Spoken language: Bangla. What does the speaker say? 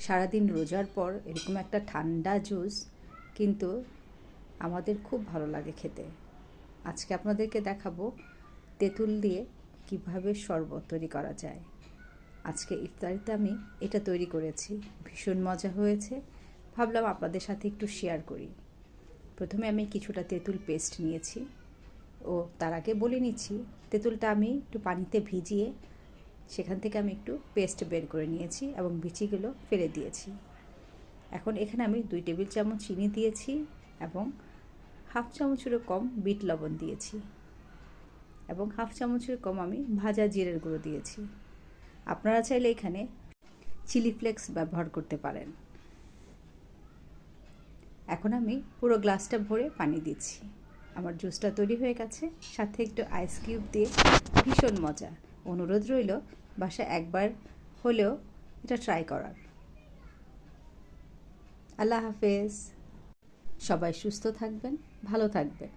সারাদিন রোজার পর এরকম একটা ঠান্ডা জুস কিন্তু আমাদের খুব ভালো লাগে খেতে। আজকে আপনাদেরকে দেখাবো তেঁতুল দিয়ে কীভাবে শরবত তৈরি করা যায়। আজকে ইফতারিতে আমি এটা তৈরি করেছি, ভীষণ মজা হয়েছে। ভাবলাম আপনাদের সাথে একটু শেয়ার করি। প্রথমে আমি কিছুটা তেঁতুল পেস্ট নিয়েছি ও তার আগে বলে নিচ্ছি, তেঁতুলটা আমি একটু পানিতে ভিজিয়ে সেখান থেকে আমি একটু পেস্ট বের করে নিয়েছি এবং বিচিগুলো ফেলে দিয়েছি। এখন এখানে আমি দুই টেবিল চামচ চিনি দিয়েছি এবং হাফ চামচেরও কম বিট লবণ দিয়েছি এবং হাফ চামচের কম আমি ভাজা জিরের গুঁড়ো দিয়েছি। আপনারা চাইলে এখানে চিলি ফ্লেক্স ব্যবহার করতে পারেন। এখন আমি পুরো গ্লাসটা ভরে পানি দিচ্ছি। আমার জুসটা তৈরি হয়ে গেছে, সাথে একটু আইস কিউব দিয়ে ভীষণ মজা। অনুরোধ রইল বাসা একবার হলেও এটা ট্রাই করার। আল্লাহ হাফেজ। সবাই সুস্থ থাকবেন, ভালো থাকবেন।